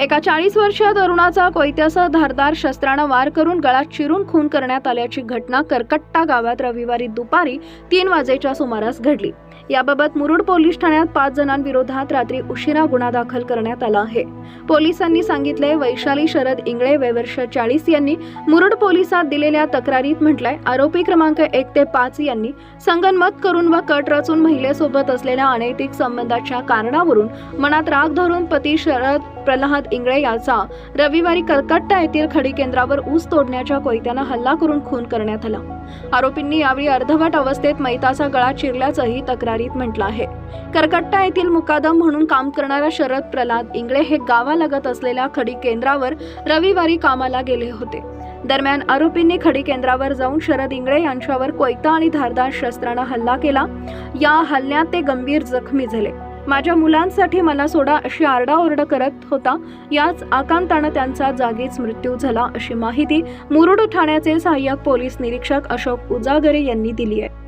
एका चाळीस वर्षीय तरुणाचा कोयत्यासह धारदार शस्त्रानं वार करून गळा चिरून खून करण्यात आल्याची घटना करकट्टा गावात रविवारी दुपारी तीन वाजेच्या सुमारास घडली. याबाबत मुरुड पोलीस ठाण्यात पाच जणांविरोधात रात्री उशिरा गुन्हा दाखल करण्यात आला आहे. पोलिसांनी सांगितले वैशाली शरद इंगळे वयवर्ष चाळीस यांनी मुरुड पोलिसात दिलेल्या तक्रारीत म्हटलंय आरोपी क्रमांक एक ते पाच यांनी संगनमत करून व कट रचून महिलेसोबत असलेल्या अनैतिक संबंधाच्या कारणावरून मनात राग धरून पती शरद प्रल्हाद इंगळे याचा. रविवारी कलकत्ता येथील खडी केंद्रावर ऊस तोडण्याच्या कोयत्यानं हल्ला करून खून करण्यात आला. आरोपींनी यावेळी अर्धवट अवस्थेत मैताचा गळा चिरल्याचंही तक्रारीत म्हटलं आहे. करकट्टा येथील मुकादम म्हणून काम करणारा शरद प्रल्हाद इंगळे हे गावालगत असलेल्या खडी केंद्रावर रविवारी कामाला गेले होते. दरम्यान आरोपींनी खडी केंद्रावर जाऊन शरद इंगळे यांच्यावर कोयता आणि धारदार शस्त्रानं हल्ला केला. या हल्ल्यात ते गंभीर जखमी झाले. माझ्या मुलांसाठी मला सोडा अशी आरडाओरड करत होता. याच आकांतानं त्यांचा जागीच मृत्यू झाला अशी माहिती मुरुड ठाण्याचे सहाय्यक पोलीस निरीक्षक अशोक उजागरे यांनी दिली आहे.